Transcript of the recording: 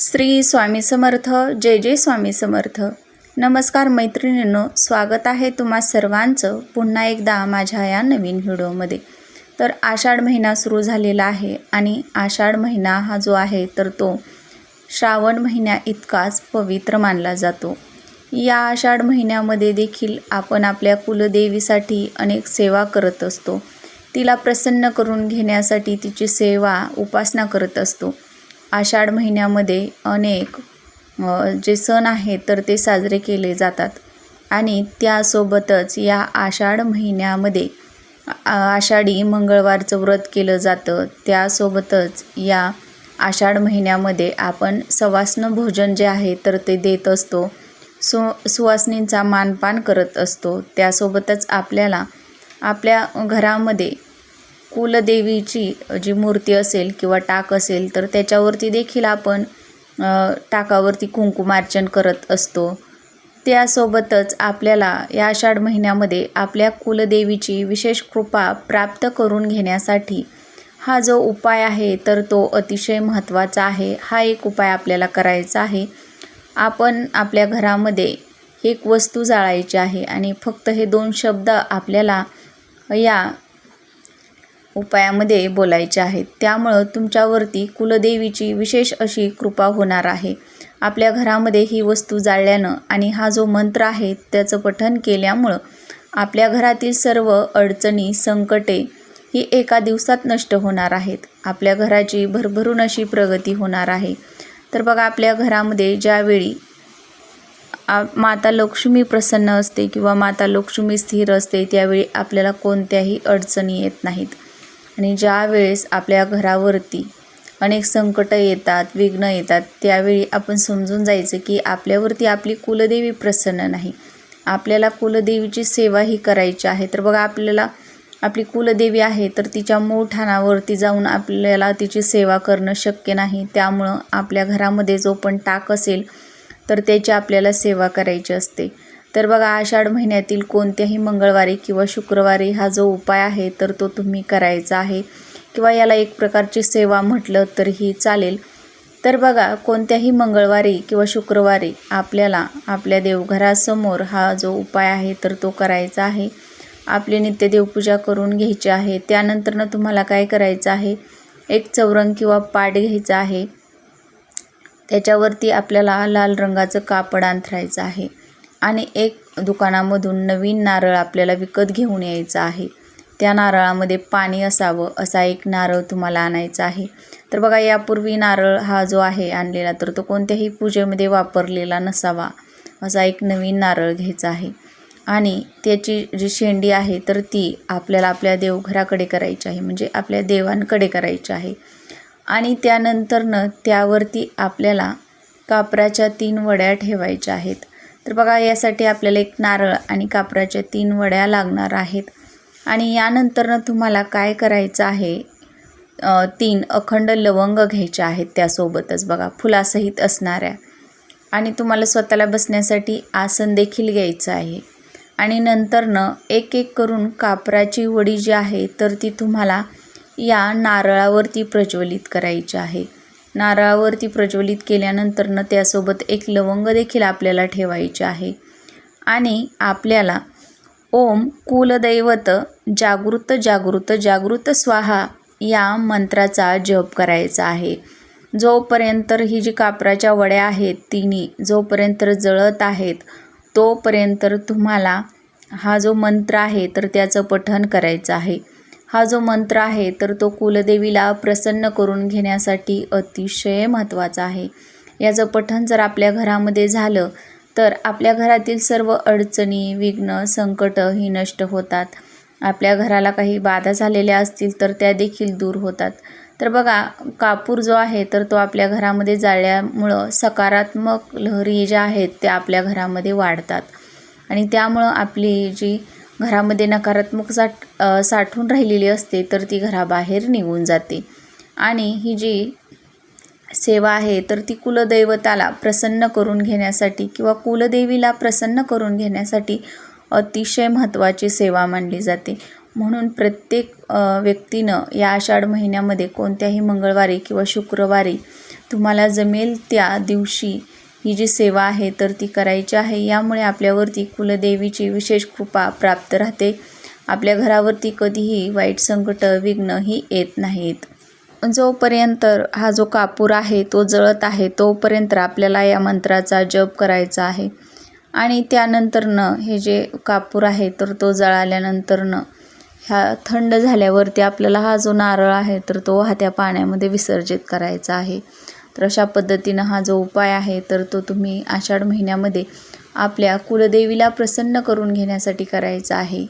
श्री स्वामी समर्थ जय जय स्वामी समर्थ. नमस्कार मैत्रिणींनो स्वागत आहे तुम्हा सर्वांचं पुन्हा एकदा माझ्या या नवीन व्हिडिओमध्ये. तर आषाढ महिना सुरू झालेला आहे आणि आषाढ महिना हा जो आहे तर तो श्रावण महिन्या इतकाच पवित्र मानला जातो. या आषाढ महिन्यामध्ये देखील आपण आपल्या कुलदेवीसाठी अनेक सेवा करत असतो. तिला प्रसन्न करून घेण्यासाठी तिची सेवा उपासना करत असतो. आषाढ महिन्यामध्ये अनेक जे सण आहेत तर ते साजरे केले जातात. आणि त्यासोबतच या आषाढ महिन्यामध्ये आषाढी मंगळवारचं व्रत केलं जातं. त्यासोबतच या आषाढ महिन्यामध्ये आपण सवासनं भोजन जे आहे तर ते देत असतो. सु सुवासनींचा मानपान करत असतो. त्यासोबतच आपल्याला आपल्या घरामध्ये कुलदेवीची जी मूर्ती असेल किंवा टाक असेल तर त्याच्यावरती देखील आपण टाकावरती कुंकुमार्चन करत असतो. त्यासोबतच आपल्याला या आषाढ महिन्यामध्ये आपल्या कुलदेवीची विशेष कृपा प्राप्त करून घेण्यासाठी हा जो उपाय आहे तर तो अतिशय महत्त्वाचा आहे. हा एक उपाय आपल्याला करायचा आहे. आपण आपल्या घरामध्ये एक वस्तू जाळायची आहे आणि फक्त हे दोन शब्द आपल्याला या उपायामध्ये बोलायचे आहेत त्यामुळं तुमच्यावरती कुलदेवीची विशेष अशी कृपा होणार आहे. आपल्या घरामध्ये ही वस्तू जाळल्यानं आणि हा जो मंत्र आहे त्याचं पठन केल्यामुळं आपल्या घरातील सर्व अडचणी संकटे ही एका दिवसात नष्ट होणार आहेत. आपल्या घराची भरभरून अशी प्रगती होणार आहे. तर बघा आपल्या घरामध्ये ज्यावेळी आ माता लक्ष्मी प्रसन्न असते किंवा माता लक्ष्मी स्थिर असते त्यावेळी आपल्याला कोणत्याही अडचणी येत नाहीत. आणि ज्या वेळेस आपल्या घरावरती अनेक संकटं येतात विघ्न येतात त्यावेळी आपण समजून जायचं की आपल्यावरती आपली कुलदेवी प्रसन्न नाही. आपल्याला कुलदेवीची सेवा ही करायची आहे. तर बघा आपल्याला आपली कुलदेवी आहे तर तिच्या मूळ जाऊन आपल्याला तिची सेवा करणं शक्य नाही. त्यामुळं आपल्या घरामध्ये जो पण टाक असेल तर त्याची आपल्याला सेवा करायची असते. तर बघा आषाढ महिन्यातील कोणत्याही मंगळवारी किंवा शुक्रवारी हा जो उपाय आहे तर तो तुम्ही करायचा आहे. किंवा याला एक प्रकारची सेवा म्हटलं तरीही चालेल. तर बघा कोणत्याही मंगळवारी किंवा शुक्रवारी आपल्याला आपल्या देवघरासमोर हा जो उपाय आहे तर तो करायचा आहे. आपली नित्य देवपूजा करून घ्यायची आहे. त्यानंतरनं तुम्हाला काय करायचं आहे? एक चौरंग किंवा पाट घ्यायचा आहे. त्याच्यावरती आपल्याला लाल रंगाचं कापड अंथरायचं आहे. आणि एक दुकानामधून नवीन नारळ आपल्याला विकत घेऊन यायचं आहे. त्या नारळामध्ये पाणी असावं असा एक नारळ तुम्हाला आणायचा आहे. तर बघा यापूर्वी नारळ हा जो आहे आणलेला तर तो कोणत्याही पूजेमध्ये वापरलेला नसावा असा एक नवीन नारळ घ्यायचा आहे. आणि त्याची जी शेंडी आहे तर ती आपल्याला आपल्या देवघराकडे करायची आहे म्हणजे आपल्या देवांकडे करायची आहे. आणि त्यानंतरनं त्यावरती आपल्याला कापराच्या तीन वड्या ठेवायच्या आहेत. तर बघा यासाठी आपल्याला एक नारळ आणि कापराच्या तीन वड्या लागणार आहेत. आणि यानंतरनं तुम्हाला काय करायचं आहे? तीन अखंड लवंग घ्यायच्या आहेत त्यासोबतच बघा फुलासहित असणाऱ्या. आणि तुम्हाला स्वतःला बसण्यासाठी आसन देखील घ्यायचं आहे. आणि नंतरनं एक एक करून कापराची वडी जी आहे तर ती तुम्हाला या नारळावरती प्रज्वलित करायची आहे. नारळावरती प्रज्वलित केल्यानंतरनं त्यासोबत एक लवंग देखील आपल्याला ठेवायचे आहे. आणि आपल्याला ओम कुलदैवत जागृत जागृत जागृत स्वाहा या मंत्राचा जप करायचा आहे. जोपर्यंत ही जी कापराच्या वड्या आहेत तिन्ही जोपर्यंत जळत आहेत तोपर्यंत तुम्हाला हा जो मंत्र आहे तर त्याचं पठण करायचं आहे. हा जो मंत्र आहे तर तो कुलदेवीला प्रसन्न करून घेण्यासाठी अतिशय महत्त्वाचा आहे. याचं पठण जर आपल्या घरामध्ये झालं तर आपल्या घरातील सर्व अडचणी विघ्न संकट ही नष्ट होतात. आपल्या घराला काही बाधा झालेल्या असतील तर त्या देखील दूर होतात. तर बघा कापूर जो आहे तर तो आपल्या घरामध्ये जाळल्यामुळं सकारात्मक लहरी ज्या आहेत त्या आपल्या घरामध्ये वाढतात. आणि त्यामुळं आपली जी घरामध्ये नकारात्मक साठ साठून राहिलेली असते तर ती घराबाहेर निघून जाते. आणि ही जी सेवा आहे तर ती कुलदैवताला प्रसन्न करून घेण्यासाठी किंवा कुलदेवीला प्रसन्न करून घेण्यासाठी अतिशय महत्त्वाची सेवा मानली जाते. म्हणून प्रत्येक व्यक्तीनं या आषाढ महिन्यामध्ये कोणत्याही मंगळवारी किंवा शुक्रवारी तुम्हाला जमेल त्या दिवशी ही जी सेवा आहे तर ती करायची आहे. यामुळे आपल्यावरती कुलदेवीची विशेष कृपा प्राप्त राहते. आपल्या घरावरती कधीही वाईट संकट विघ्न ही येत नाहीत. जोपर्यंत हा जो कापूर आहे तो जळत आहे तोपर्यंत आपल्याला या मंत्राचा जप करायचा आहे. आणि त्यानंतरनं हे जे कापूर आहे तर तो जळाल्यानंतरनं ह्या थंड झाल्यावरती आपल्याला हा जो नारळ आहे तर तो वाहत्या पाण्यामध्ये विसर्जित करायचा आहे. तर अशा पद्धतीनं हा जो उपाय आहे तर तो तुम्ही आषाढ महिन्यामध्ये आपल्या कुलदेवीला प्रसन्न करून घेण्यासाठी करायचा आहे.